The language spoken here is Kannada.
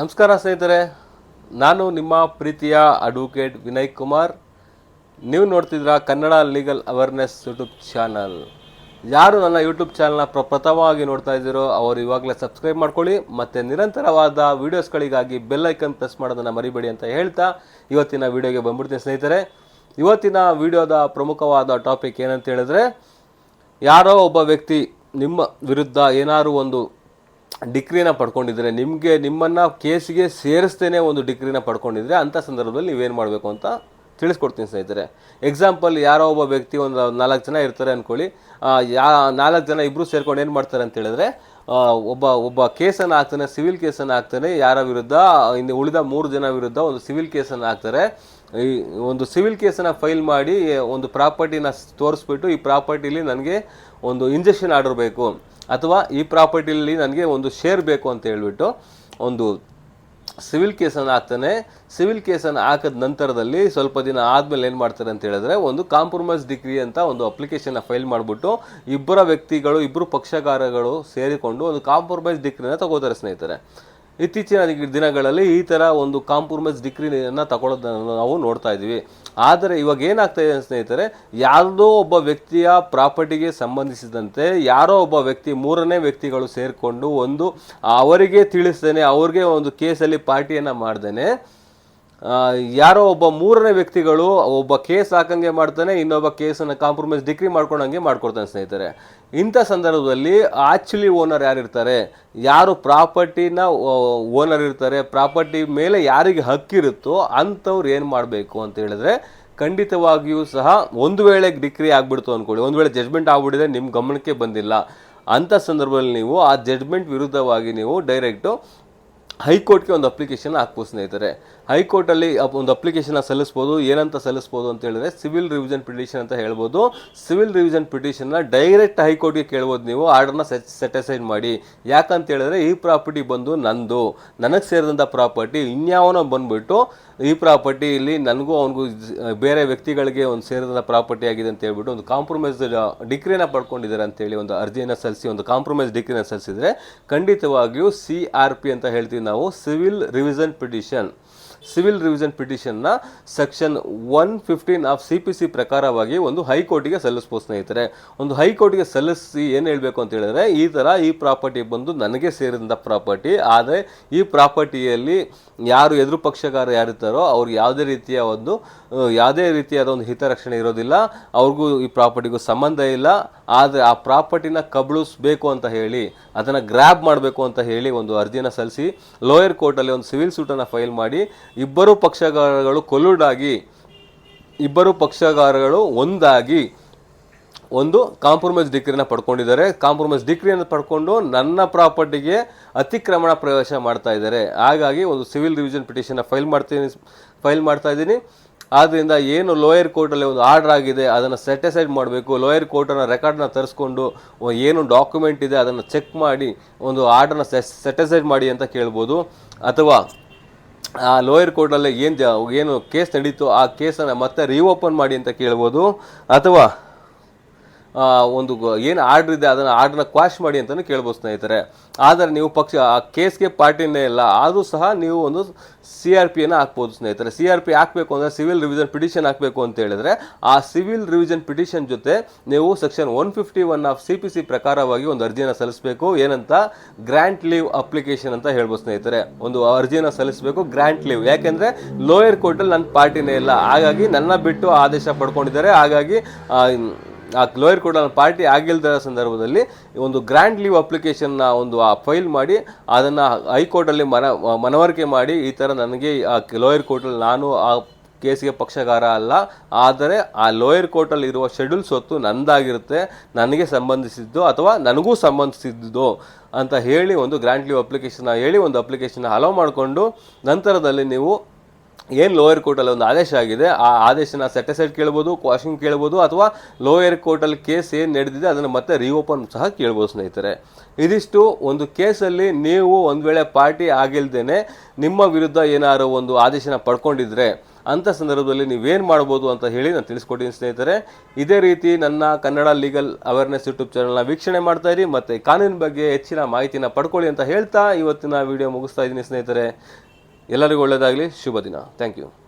ನಮಸ್ಕಾರ ಸ್ನೇಹಿತರೆ, ನಾನು ನಿಮ್ಮ ಪ್ರೀತಿಯ ಅಡ್ವೊಕೇಟ್ ವಿನಯ್ ಕುಮಾರ್. ನೀವು ನೋಡ್ತಿದ್ರ Kannada legal awareness YouTube channel. ಯಾರು ನನ್ನ ಯೂಟ್ಯೂಬ್ ಚಾನಲ್ನ ಪ್ರಪ್ರಥಮವಾಗಿ ನೋಡ್ತಾ ಇದ್ದೀರೋ ಅವರು ಇವಾಗಲೇ ಸಬ್ಸ್ಕ್ರೈಬ್ ಮಾಡ್ಕೊಳ್ಳಿ ಮತ್ತು ನಿರಂತರವಾದ ವೀಡಿಯೋಸ್ಗಳಿಗಾಗಿ ಬೆಲ್ ಐಕನ್ ಪ್ರೆಸ್ ಮಾಡೋದನ್ನು ಮರಿಬೇಡಿ ಅಂತ ಹೇಳ್ತಾ ಇವತ್ತಿನ ವಿಡಿಯೋಗೆ ಬಂದ್ಬಿಡ್ತೀನಿ ಸ್ನೇಹಿತರೆ. ಇವತ್ತಿನ ವಿಡಿಯೋದ ಪ್ರಮುಖವಾದ ಟಾಪಿಕ್ ಏನಂತ ಹೇಳಿದ್ರೆ, ಯಾರೋ ಒಬ್ಬ ವ್ಯಕ್ತಿ ನಿಮ್ಮ ವಿರುದ್ಧ ಏನಾದರೂ ಒಂದು ಡಿಗ್ರಿನ ಪಡ್ಕೊಂಡಿದ್ರೆ ನಿಮಗೆ ನಿಮ್ಮನ್ನು ಕೇಸಿಗೆ ಸೇರಿಸ್ತೇನೆ ಒಂದು ಡಿಗ್ರಿನ ಪಡ್ಕೊಂಡಿದ್ರೆ ಅಂಥ ಸಂದರ್ಭದಲ್ಲಿ ನೀವೇನು ಮಾಡಬೇಕು ಅಂತ ತಿಳಿಸ್ಕೊಡ್ತೀನಿ ಸ್ನೇಹಿತರೆ. ಎಕ್ಸಾಂಪಲ್ ಯಾರೋ ಒಬ್ಬ ವ್ಯಕ್ತಿ ಒಂದು ನಾಲ್ಕು ಜನ ಇರ್ತಾರೆ ಅಂದ್ಕೊಳ್ಳಿ ಯಾ, ನಾಲ್ಕು ಜನ ಇಬ್ಬರು ಸೇರ್ಕೊಂಡು ಏನು ಮಾಡ್ತಾರೆ ಅಂತ ಹೇಳಿದ್ರೆ ಒಬ್ಬ ಒಬ್ಬ ಕೇಸನ್ನು ಹಾಕ್ತಾನೆ, ಸಿವಿಲ್ ಕೇಸನ್ನು ಹಾಕ್ತಾನೆ, ಯಾರ ವಿರುದ್ಧ, ಇನ್ನು ಉಳಿದ ಮೂರು ಜನ ವಿರುದ್ಧ ಒಂದು ಸಿವಿಲ್ ಕೇಸನ್ನು ಹಾಕ್ತಾರೆ. ಈ, ಒಂದು ಸಿವಿಲ್ ಕೇಸನ್ನು ಫೈಲ್ ಮಾಡಿ, ಒಂದು ಪ್ರಾಪರ್ಟಿನ ತೋರಿಸ್ಬಿಟ್ಟು ಈ ಪ್ರಾಪರ್ಟಿಲಿ ನನಗೆ ಒಂದು ಇಂಜೆಕ್ಷನ್ ಆರ್ಡರ್ ಬೇಕು. ಅಥವಾ ಈ ಪ್ರಾಪರ್ಟಿಲಿ ನನಗೆ ಒಂದು ಶೇರ್ ಬೇಕು ಅಂತ ಹೇಳಿಬಿಟ್ಟು ಒಂದು ಸಿವಿಲ್ ಕೇಸನ್ನು ಹಾಕ್ತಾನೆ. ಸಿವಿಲ್ ಕೇಸನ್ನು ಹಾಕಿದ ನಂತರದಲ್ಲಿ ಸ್ವಲ್ಪ ದಿನ ಆದಮೇಲೆ ಏನು ಮಾಡ್ತಾರೆ ಅಂತ ಹೇಳಿದ್ರೆ ಒಂದು ಕಾಂಪ್ರಮೈಸ್ ಡಿಗ್ರಿ ಅಂತ ಒಂದು ಅಪ್ಲಿಕೇಶನ್ನ ಫೈಲ್ ಮಾಡಿಬಿಟ್ಟು ಇಬ್ಬರ ವ್ಯಕ್ತಿಗಳು, ಇಬ್ಬರು ಪಕ್ಷಕಾರಗಳು ಸೇರಿಕೊಂಡು ಒಂದು ಕಾಂಪ್ರಮೈಸ್ ಡಿಗ್ರಿನ ತಗೋತಾರೆ ಸ್ನೇಹಿತರೆ. ಇತ್ತೀಚಿನ ದಿನಗಳಲ್ಲಿ ಈ ಥರ ಒಂದು ಕಾಂಪ್ರಮೈಸ್ ಡಿಗ್ರಿಯನ್ನು ತಗೊಳ್ಳೋದನ್ನು ನಾವು ನೋಡ್ತಾ ಇದ್ದೀವಿ. ಆದರೆ ಇವಾಗ ಏನಾಗ್ತಾ ಇದೆ ಸ್ನೇಹಿತರೆ, ಯಾರದೋ ಒಬ್ಬ ವ್ಯಕ್ತಿಯ ಪ್ರಾಪರ್ಟಿಗೆ ಸಂಬಂಧಿಸಿದಂತೆ ಯಾರೋ ಒಬ್ಬ ವ್ಯಕ್ತಿ, ಮೂರನೇ ವ್ಯಕ್ತಿಗಳು ಸೇರಿಕೊಂಡು ಒಂದು ಅವರಿಗೆ ತಿಳಿಸ್ತೇನೆ, ಅವ್ರಿಗೆ ಒಂದು ಕೇಸಲ್ಲಿ ಪಾರ್ಟಿಯನ್ನು ಮಾಡ್ದೇನೆ. ಯಾರೋ ಒಬ್ಬ ಮೂರನೇ ವ್ಯಕ್ತಿಗಳು ಒಬ್ಬ ಕೇಸ್ ಹಾಕಂಗೆ ಮಾಡ್ತಾನೆ, ಇನ್ನೊಬ್ಬ ಕೇಸನ್ನು ಕಾಂಪ್ರಮೈಸ್ ಡಿಕ್ರಿ ಮಾಡ್ಕೊಂಡಂಗೆ ಮಾಡ್ಕೊಡ್ತಾನೆ ಸ್ನೇಹಿತರೆ. ಇಂಥ ಸಂದರ್ಭದಲ್ಲಿ ಆಕ್ಚುಲಿ ಓನರ್ ಯಾರಿರ್ತಾರೆ? ಯಾರು ಪ್ರಾಪರ್ಟಿನ ಓನರ್ ಇರ್ತಾರೆ? ಪ್ರಾಪರ್ಟಿ ಮೇಲೆ ಯಾರಿಗೆ ಹಕ್ಕಿರುತ್ತೋ ಅಂಥವ್ರು ಏನು ಮಾಡಬೇಕು ಅಂತ ಹೇಳಿದ್ರೆ, ಖಂಡಿತವಾಗಿಯೂ ಸಹ ಒಂದು ವೇಳೆ ಡಿಕ್ರಿ ಆಗ್ಬಿಡ್ತು ಅಂದ್ಕೊಳ್ಳಿ ಒಂದು ವೇಳೆ ಜಜ್ಮೆಂಟ್ ಆಗ್ಬಿಟ್ಟಿದೆ ನಿಮ್ಮ ಗಮನಕ್ಕೆ ಬಂದಿಲ್ಲ. ಅಂಥ ಸಂದರ್ಭದಲ್ಲಿ ನೀವು ಆ ಜಡ್ಜ್ಮೆಂಟ್ ವಿರುದ್ಧವಾಗಿ ನೀವು ಡೈರೆಕ್ಟು ಹೈಕೋರ್ಟ್ಗೆ ಒಂದು ಅಪ್ಲಿಕೇಶನ್ ಹಾಕ್ಬೋದು ಸ್ನೇಹಿತರೆ. ಹೈಕೋರ್ಟಲ್ಲಿ ಒಂದು ಅಪ್ಲಿಕೇಶನ್ ಸಲ್ಲಿಸ್ಬೋದು, ಏನಂತ ಸಲ್ಲಿಸ್ಬೋದು ಅಂತ ಹೇಳಿದ್ರೆ ಸಿವಿಲ್ ರಿವಿಷನ್ ಪಿಟಿಷನ್ ಅಂತ ಹೇಳ್ಬೋದು. ಸಿವಿಲ್ ರಿವಿಷನ್ ಪಿಟಿಷನ್ನ ಡೈರೆಕ್ಟ್ ಹೈಕೋರ್ಟ್ಗೆ ಕೇಳ್ಬೋದು ನೀವು, ಆರ್ಡರ್ನ ಸೆಟಿಸೈಡ್ ಮಾಡಿ. ಯಾಕಂತ ಹೇಳಿದ್ರೆ ಈ ಪ್ರಾಪರ್ಟಿ ಬಂದು ನಂದು. ನನಗೆ ಸೇರಿದಂಥ ಪ್ರಾಪರ್ಟಿ ಇನ್ಯಾವನೋ ಬಂದ್ಬಿಟ್ಟು ಈ ಪ್ರಾಪರ್ಟಿ ಇಲ್ಲಿ ನನಗೂ ಅವನಿಗೂ ಬೇರೆ ವ್ಯಕ್ತಿಗಳಿಗೆ ಒಂದು ಸೇರಿದಂಥ ಪ್ರಾಪರ್ಟಿ ಆಗಿದೆ ಅಂತ ಹೇಳ್ಬಿಟ್ಟು ಒಂದು ಕಾಂಪ್ರಮೈಸ್ ಡಿಗ್ರಿನ ಪಡ್ಕೊಂಡಿದ್ದಾರೆ ಅಂತೇಳಿ ಒಂದು ಅರ್ಜಿಯನ್ನು ಸಲ್ಲಿಸಿ, ಒಂದು ಕಾಂಪ್ರಮೈಸ್ ಡಿಗ್ರಿನ ಸಲ್ಲಿಸಿದ್ರೆ ಖಂಡಿತವಾಗಿಯೂ ಸಿ ಆರ್ ಪಿ ಅಂತ ಹೇಳ್ತೀವಿ ನಾವು, civil revision petition. Civil revision ಪಿಟಿಷನ್ನ section one fifteen of C P C ಪ್ರಕಾರವಾಗಿ ಒಂದು ಹೈಕೋರ್ಟಿಗೆ ಸಲ್ಲಿಸ್ಬೋದು ಸ್ನೇಹಿತರೆ. ಒಂದು ಹೈಕೋರ್ಟಿಗೆ ಸಲ್ಲಿಸಿ ಏನು ಹೇಳಬೇಕು ಅಂತ ಹೇಳಿದ್ರೆ, ಈ ಥರ ಈ ಪ್ರಾಪರ್ಟಿ ಬಂದು ನನಗೆ ಸೇರಿದಂಥ ಪ್ರಾಪರ್ಟಿ, ಆದರೆ ಈ ಪ್ರಾಪರ್ಟಿಯಲ್ಲಿ ಯಾರು ಎದುರು ಪಕ್ಷಗಾರ ಯಾರಿರ್ತಾರೋ ಅವ್ರಿಗೆ ಯಾವುದೇ ರೀತಿಯ ಒಂದು ಯಾವುದೇ ರೀತಿಯಾದ ಒಂದು ಹಿತರಕ್ಷಣೆ ಇರೋದಿಲ್ಲ. ಅವ್ರಿಗೂ ಈ ಪ್ರಾಪರ್ಟಿಗೂ ಸಂಬಂಧ ಇಲ್ಲ. ಆದರೆ ಆ ಪ್ರಾಪರ್ಟಿನ ಕಬಳಿಸ್ಬೇಕು ಅಂತ ಹೇಳಿ, ಅದನ್ನು ಗ್ರ್ಯಾಬ್ ಮಾಡಬೇಕು ಅಂತ ಹೇಳಿ ಒಂದು ಅರ್ಜಿನ ಸಲ್ಲಿಸಿ, ಲೋಯರ್ ಕೋರ್ಟಲ್ಲಿ ಒಂದು ಸಿವಿಲ್ ಸೂಟನ್ನು ಫೈಲ್ ಮಾಡಿ ಇಬ್ಬರು ಪಕ್ಷಗಾರಗಳು ಕೊಲ್ಲುಡಾಗಿ, ಇಬ್ಬರು ಪಕ್ಷಗಾರಗಳು ಒಂದಾಗಿ ಒಂದು ಕಾಂಪ್ರಮೈಸ್ ಡಿಗ್ರಿನ ಪಡ್ಕೊಂಡಿದ್ದಾರೆ. ಕಾಂಪ್ರಮೈಸ್ ಡಿಗ್ರಿಯನ್ನು ಪಡ್ಕೊಂಡು ನನ್ನ ಪ್ರಾಪರ್ಟಿಗೆ ಅತಿಕ್ರಮಣ ಪ್ರವೇಶ ಮಾಡ್ತಾ ಇದ್ದಾರೆ. ಹಾಗಾಗಿ ಒಂದು ಸಿವಿಲ್ ರಿವಿಷನ್ ಪಿಟಿಷನ್ನ ಫೈಲ್ ಮಾಡ್ತೀನಿ, ಫೈಲ್ ಮಾಡ್ತಾ ಇದ್ದೀನಿ. ಆದ್ದರಿಂದ ಏನು ಲೋಯರ್ ಕೋರ್ಟಲ್ಲಿ ಒಂದು ಆರ್ಡರ್ ಆಗಿದೆ, ಅದನ್ನು ಸೆಟಿಸೈಡ್ ಮಾಡಬೇಕು. ಲೋಯರ್ ಕೋರ್ಟನ್ನು ರೆಕಾರ್ಡನ್ನ ತರಿಸ್ಕೊಂಡು ಏನು ಡಾಕ್ಯುಮೆಂಟ್ ಇದೆ, ಅದನ್ನು ಚೆಕ್ ಮಾಡಿ ಒಂದು ಆರ್ಡರ್ನ ಸೆಟಿಸೈಡ್ ಮಾಡಿ ಅಂತ ಕೇಳ್ಬೋದು. ಅಥವಾ ಆ ಲೋಯರ್ ಕೋರ್ಟಲ್ಲಿ ಏನು ಏನು ಕೇಸ್ ನಡೀತು ಆ ಕೇಸನ್ನು ಮತ್ತೆ ರೀಓಪನ್ ಮಾಡಿ ಅಂತ ಕೇಳ್ಬೋದು. ಅಥವಾ ಒಂದು ಏನು ಆರ್ಡ್ರ್ ಇದೆ, ಅದನ್ನು ಆರ್ಡ್ರನ್ನ ಕ್ವಾಶ್ ಮಾಡಿ ಅಂತಲೂ ಕೇಳ್ಬೋದು ಸ್ನೇಹಿತರೆ. ಆದರೆ ನೀವು ಪಕ್ಷ, ಆ ಕೇಸ್ಗೆ ಪಾರ್ಟಿನೇ ಇಲ್ಲ, ಆದರೂ ಸಹ ನೀವು ಒಂದು ಸಿ ಆರ್ ಪಿಯನ್ನು ಹಾಕ್ಬೋದು ಸ್ನೇಹಿತರೆ. ಸಿ ಆರ್ ಪಿ ಹಾಕಬೇಕು ಅಂದರೆ ಸಿವಿಲ್ ರಿವಿಷನ್ ಪಿಟಿಷನ್ ಹಾಕಬೇಕು ಅಂತ ಹೇಳಿದ್ರೆ, ಆ ಸಿವಿಲ್ ರಿವಿಷನ್ ಪಿಟಿಷನ್ ಜೊತೆ ನೀವು section one fifty one of C P C ಪ್ರಕಾರವಾಗಿ ಒಂದು ಅರ್ಜಿಯನ್ನು ಸಲ್ಲಿಸಬೇಕು. ಏನಂತ? ಗ್ರ್ಯಾಂಟ್ ಲೀವ್ ಅಪ್ಲಿಕೇಶನ್ ಅಂತ ಹೇಳ್ಬೋದು ಸ್ನೇಹಿತರೆ. ಒಂದು ಅರ್ಜಿಯನ್ನು ಸಲ್ಲಿಸಬೇಕು ಗ್ರ್ಯಾಂಟ್ ಲೀವ್ ಯಾಕೆಂದರೆ ಲೋಯರ್ ಕೋರ್ಟಲ್ಲಿ ನನ್ನ ಪಾರ್ಟಿನೇ ಇಲ್ಲ. ಹಾಗಾಗಿ ನನ್ನ ಬಿಟ್ಟು ಆದೇಶ ಪಡ್ಕೊಂಡಿದ್ದಾರೆ. ಹಾಗಾಗಿ ಆ, ಆ ಲೋಯರ್ ಕೋರ್ಟ್ ಪಾರ್ಟಿ ಆಗಿಲ್ಲದ ಸಂದರ್ಭದಲ್ಲಿ ಒಂದು ಗ್ರ್ಯಾಂಡ್ ಲೀವ್ ಅಪ್ಲಿಕೇಶನ್ನ ಒಂದು ಫೈಲ್ ಮಾಡಿ ಅದನ್ನು ಹೈಕೋರ್ಟಲ್ಲಿ ಮನ ಮನವರಿಕೆ ಮಾಡಿ ಈ ಥರ ನನಗೆ ಆ ಲೋಯರ್ ಕೋರ್ಟಲ್ಲಿ ನಾನು ಆ ಕೇಸಿಗೆ ಪಕ್ಷಗಾರ ಅಲ್ಲ ಆದರೆ ಆ ಲೋಯರ್ ಕೋರ್ಟಲ್ಲಿ ಇರುವ ಶೆಡ್ಯೂಲ್ ಸ್ವತ್ತು ನಂದಾಗಿರುತ್ತೆ ನನಗೆ ಸಂಬಂಧಿಸಿದ್ದು ಅಥವಾ ನನಗೂ ಸಂಬಂಧಿಸಿದ್ದು ಅಂತ ಹೇಳಿ ಒಂದು ಗ್ರ್ಯಾಂಡ್ ಲೀವ್ ಅಪ್ಲಿಕೇಶನ್ ಹೇಳಿ ಒಂದು ಅಪ್ಲಿಕೇಶನ್ ಅಲೋ ಮಾಡಿಕೊಂಡು ನಂತರದಲ್ಲಿ ನೀವು ಏನು ಲೋಯರ್ ಕೋರ್ಟಲ್ಲಿ ಒಂದು ಆದೇಶ ಆಗಿದೆ, ಆ ಆದೇಶನ ಸೆಟಿಸೈಡ್ ಕೇಳ್ಬೋದು ಕ್ವಾಶಿಂಗ್ ಕೇಳ್ಬೋದು, ಅಥವಾ ಲೋಯರ್ ಕೋರ್ಟಲ್ಲಿ ಕೇಸ್ ಏನು ನಡೆದಿದೆ ಅದನ್ನು ಮತ್ತೆ ರೀಓಪನ್ ಸಹ ಕೇಳ್ಬೋದು ಸ್ನೇಹಿತರೆ. ಇದಿಷ್ಟು ಒಂದು ಕೇಸಲ್ಲಿ ನೀವು ಒಂದು ವೇಳೆ ಪಾರ್ಟಿ ಆಗಿಲ್ದೇನೆ ನಿಮ್ಮ ವಿರುದ್ಧ ಏನಾದ್ರು ಒಂದು ಆದೇಶನ ಪಡ್ಕೊಂಡಿದ್ರೆ ಅಂಥ ಸಂದರ್ಭದಲ್ಲಿ ನೀವೇನು ಮಾಡ್ಬೋದು ಅಂತ ಹೇಳಿ ನಾನು ತಿಳಿಸ್ಕೊಟ್ಟಿದ್ದೀನಿ ಸ್ನೇಹಿತರೆ. ಇದೇ ರೀತಿ ನನ್ನ ಕನ್ನಡ ಲೀಗಲ್ ಅವೇರ್ನೆಸ್ ಯೂಟ್ಯೂಬ್ ಚಾನಲ್ನ ವೀಕ್ಷಣೆ ಮಾಡ್ತಾ ಇರಿ, ಮತ್ತು ಕಾನೂನಿನ ಬಗ್ಗೆ ಹೆಚ್ಚಿನ ಮಾಹಿತಿನ ಪಡ್ಕೊಳ್ಳಿ ಅಂತ ಹೇಳ್ತಾ ಇವತ್ತಿನ ವಿಡಿಯೋ ಮುಗಿಸ್ತಾ ಇದ್ದೀನಿ ಸ್ನೇಹಿತರೆ. ಎಲ್ಲರಿಗೂ ಒಳ್ಳೆಯದಾಗಲಿ. ಶುಭ ದಿನ. Thank you